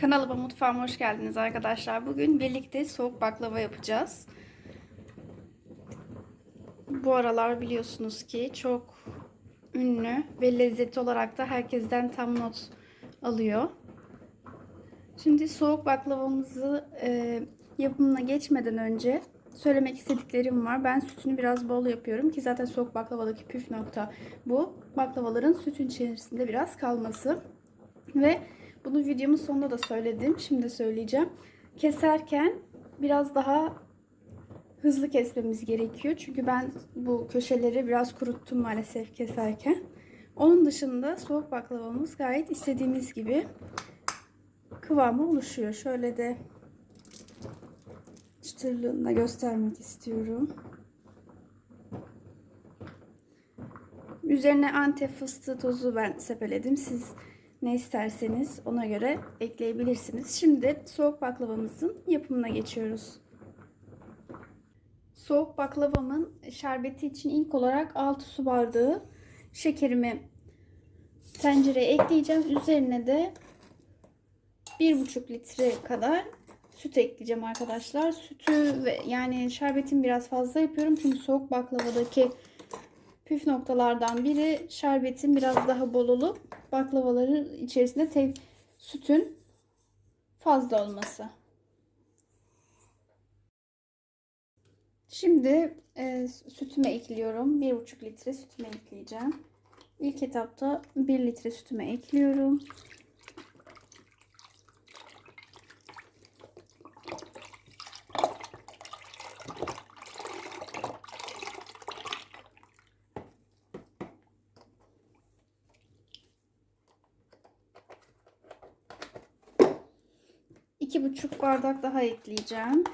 Kanalıma mutfağıma hoş geldiniz arkadaşlar. Bugün birlikte soğuk baklava yapacağız. Bu aralar biliyorsunuz ki çok ünlü ve lezzetli olarak da herkesten tam not alıyor. Şimdi soğuk baklavamızı e, yapımına geçmeden önce söylemek istediklerim var. Ben sütünü biraz bol yapıyorum ki zaten soğuk baklavadaki püf nokta bu. Baklavaların sütün içerisinde biraz kalması. Ve bunu videomun sonunda da söyledim. Şimdi de söyleyeceğim. Keserken biraz daha hızlı kesmemiz gerekiyor. Çünkü ben bu köşeleri biraz kuruttum maalesef keserken. Onun dışında soğuk baklavamız gayet istediğimiz gibi kıvamı oluşuyor. Şöyle de çıtırlığını da göstermek istiyorum. Üzerine antep fıstığı tozu ben sepeledim. Siz ne isterseniz ona göre ekleyebilirsiniz. Şimdi soğuk baklavamızın yapımına geçiyoruz. Soğuk baklavamın şerbeti için ilk olarak 6 su bardağı şekerimi tencereye ekleyeceğim. Üzerine de 1,5 litre kadar süt ekleyeceğim arkadaşlar. Sütü ve yani şerbetimi biraz fazla yapıyorum. Çünkü soğuk baklavadaki püf noktalardan biri şerbetin biraz daha bol olup baklavaların içerisinde tek sütün fazla olması. Şimdi e, sütüme ekliyorum. 1,5 litre sütüme ekleyeceğim. İlk etapta 1 litre sütüme ekliyorum. İki buçuk bardak daha ekleyeceğim.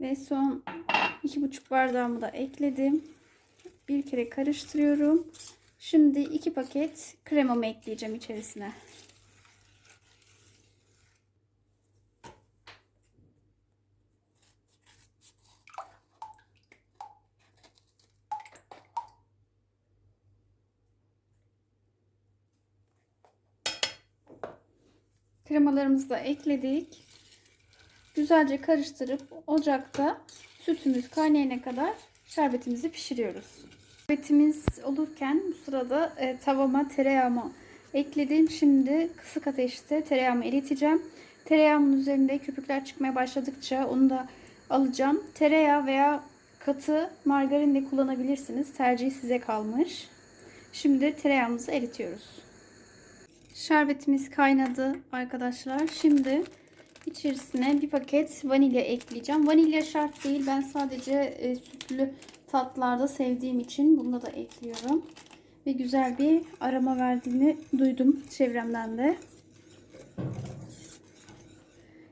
Ve son iki buçuk bardağımı da ekledim. Bir kere karıştırıyorum. Şimdi iki paket kremamı ekleyeceğim içerisine. Kremalarımızı da ekledik. Güzelce karıştırıp ocakta sütümüz kaynayana kadar şerbetimizi pişiriyoruz. Şerbetimiz olurken bu sırada e, tavama tereyağımı ekledim. Şimdi kısık ateşte tereyağımı eriteceğim. Tereyağımın üzerinde köpükler çıkmaya başladıkça onu da alacağım. Tereyağı veya katı margarin de kullanabilirsiniz. Tercih size kalmış. Şimdi tereyağımızı eritiyoruz. Şerbetimiz kaynadı arkadaşlar. Şimdi içerisine bir paket vanilya ekleyeceğim. Vanilya şart değil. Ben sadece e, sütlü tatlarda sevdiğim için bunu da ekliyorum. Ve güzel bir aroma verdiğini duydum çevremden de.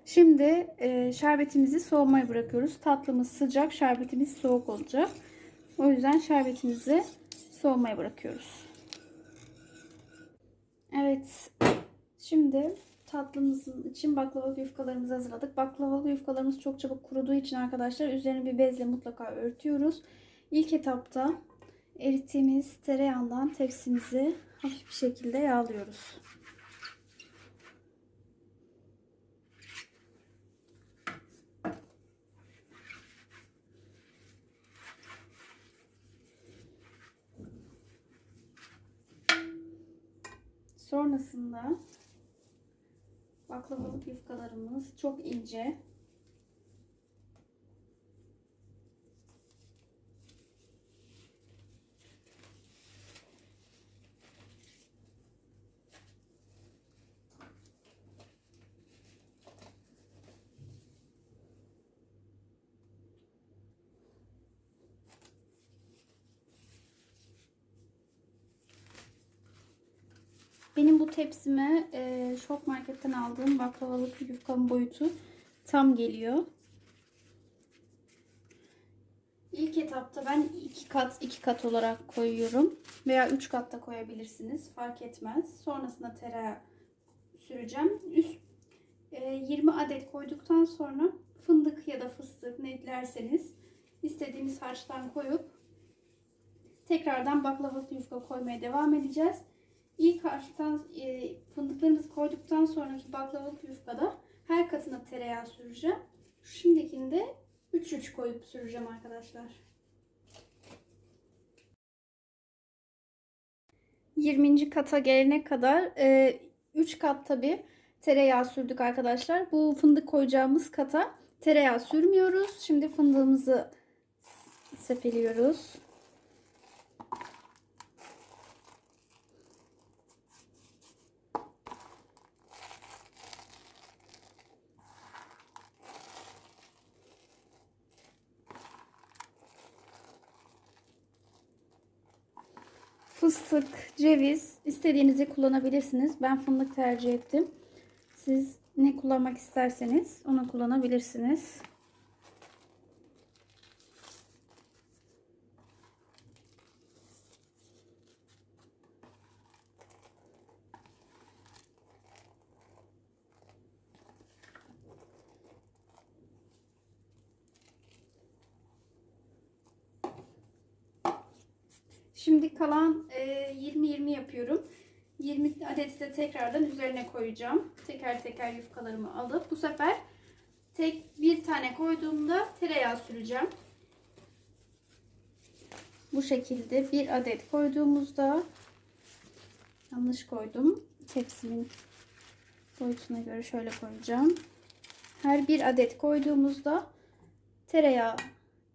Şimdi e, şerbetimizi soğumaya bırakıyoruz. Tatlımız sıcak, şerbetimiz soğuk olacak. O yüzden şerbetimizi soğumaya bırakıyoruz. Evet. Şimdi tatlımızın için baklavalı yufkalarımızı hazırladık. Baklavalı yufkalarımız çok çabuk kuruduğu için arkadaşlar üzerine bir bezle mutlaka örtüyoruz. İlk etapta erittiğimiz tereyağından tepsimizi hafif bir şekilde yağlıyoruz. Sonrasında baklavalık yufkalarımız çok ince. Benim bu tepsime e, şok marketten aldığım baklavalık yufkanın boyutu tam geliyor. İlk etapta ben iki kat iki kat olarak koyuyorum. Veya üç kat da koyabilirsiniz. Fark etmez. Sonrasında tereyağı süreceğim. Üst, e, 20 adet koyduktan sonra fındık ya da fıstık ne dilerseniz istediğiniz harçtan koyup tekrardan baklavalık yufka koymaya devam edeceğiz. İlk harçtan e, fındıklarımızı koyduktan sonraki baklavalık yufkada her katına tereyağı süreceğim. Şimdikinde 3-3 koyup süreceğim arkadaşlar. 20. kata gelene kadar 3 kat tabi tereyağı sürdük arkadaşlar. Bu fındık koyacağımız kata tereyağı sürmüyoruz. Şimdi fındığımızı sepeliyoruz. Fıstık, ceviz istediğinizi kullanabilirsiniz. Ben fındık tercih ettim. Siz ne kullanmak isterseniz onu kullanabilirsiniz. Şimdi kalan 20-20 yapıyorum. 20 adeti de tekrardan üzerine koyacağım. Teker teker yufkalarımı alıp bu sefer tek bir tane koyduğumda tereyağı süreceğim. Bu şekilde bir adet koyduğumuzda yanlış koydum. Tepsimin boyutuna göre şöyle koyacağım. Her bir adet koyduğumuzda tereyağı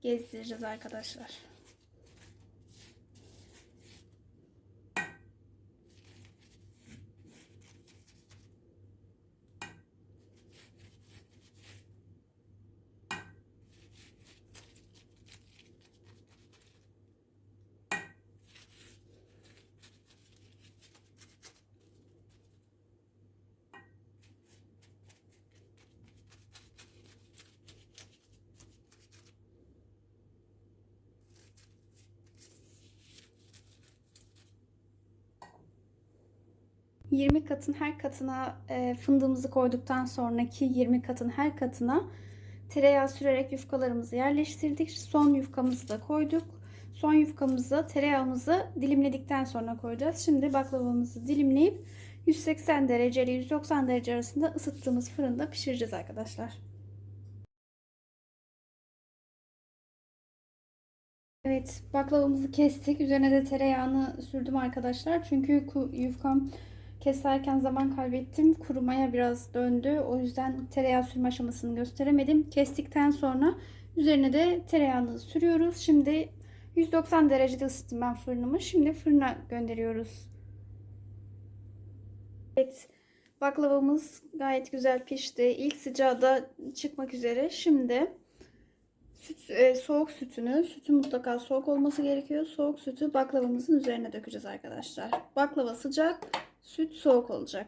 gezdireceğiz arkadaşlar. ...20 katın her katına e, fındığımızı koyduktan sonraki 20 katın her katına tereyağı sürerek yufkalarımızı yerleştirdik. Son yufkamızı da koyduk. Son yufkamızı tereyağımızı dilimledikten sonra koyacağız. Şimdi baklavamızı dilimleyip 180 derece ile 190 derece arasında ısıttığımız fırında pişireceğiz arkadaşlar. Evet baklavamızı kestik. Üzerine de tereyağını sürdüm arkadaşlar. Çünkü yufkam keserken zaman kaybettim. Kurumaya biraz döndü. O yüzden tereyağı sürme aşamasını gösteremedim. Kestikten sonra üzerine de tereyağını sürüyoruz. Şimdi 190 derecede ısıttım ben fırınımı. Şimdi fırına gönderiyoruz. Evet, baklavamız gayet güzel pişti. İlk sıcağı da çıkmak üzere. Şimdi süt, e, soğuk sütünü, sütün mutlaka soğuk olması gerekiyor. Soğuk sütü baklavamızın üzerine dökeceğiz arkadaşlar. Baklava sıcak, süt soğuk olacak.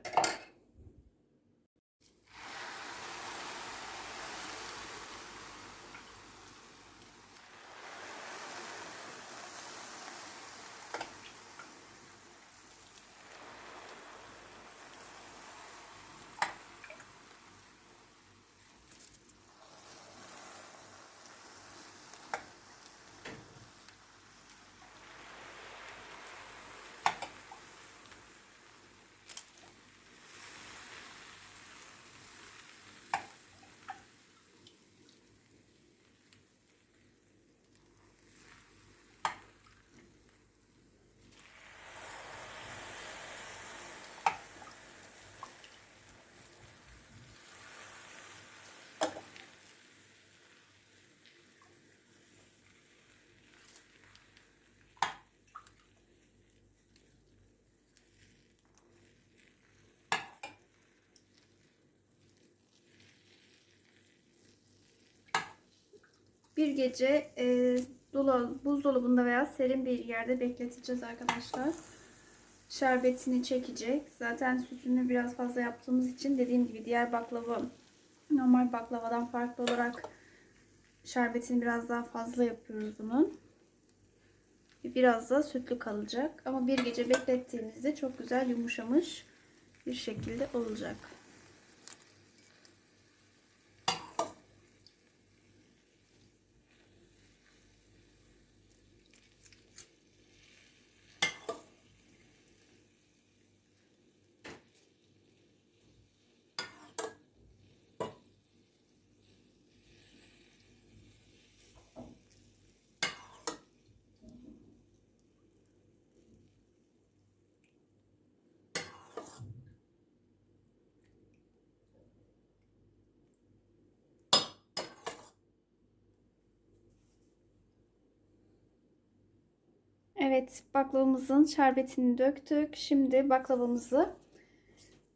Bir gece e, dolab, buzdolabında veya serin bir yerde bekleteceğiz arkadaşlar. Şerbetini çekecek. Zaten sütünü biraz fazla yaptığımız için dediğim gibi diğer baklava normal baklavadan farklı olarak şerbetini biraz daha fazla yapıyoruz bunun. Biraz da sütlü kalacak. Ama bir gece beklettiğimizde çok güzel yumuşamış bir şekilde olacak. Evet, baklavamızın şerbetini döktük. Şimdi baklavamızı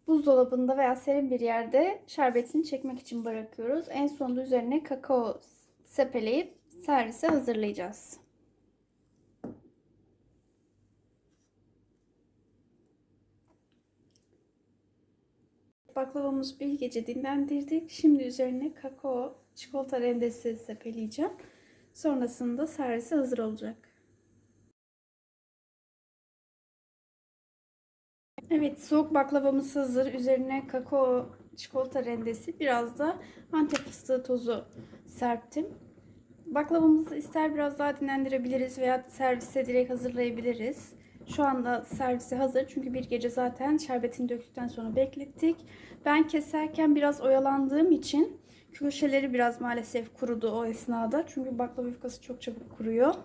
buzdolabında veya serin bir yerde şerbetini çekmek için bırakıyoruz. En sonunda üzerine kakao sepeleyip servise hazırlayacağız. Baklavamızı bir gece dinlendirdik. Şimdi üzerine kakao, çikolata rendesi sepeleyeceğim. Sonrasında servise hazır olacak. Evet, soğuk baklavamız hazır. Üzerine kakao, çikolata rendesi, biraz da antep fıstığı tozu serptim. Baklavamızı ister biraz daha dinlendirebiliriz veya servise direkt hazırlayabiliriz. Şu anda servise hazır çünkü bir gece zaten şerbetini döktükten sonra beklettik. Ben keserken biraz oyalandığım için köşeleri biraz maalesef kurudu o esnada. Çünkü baklava yufkası çok çabuk kuruyor.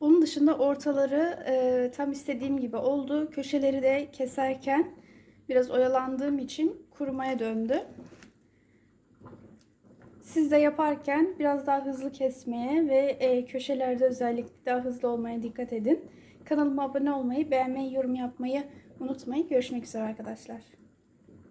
Onun dışında ortaları e, tam istediğim gibi oldu. Köşeleri de keserken biraz oyalandığım için kurumaya döndü. Siz de yaparken biraz daha hızlı kesmeye ve e, köşelerde özellikle daha hızlı olmaya dikkat edin. Kanalıma abone olmayı, beğenmeyi, yorum yapmayı unutmayın. Görüşmek üzere arkadaşlar.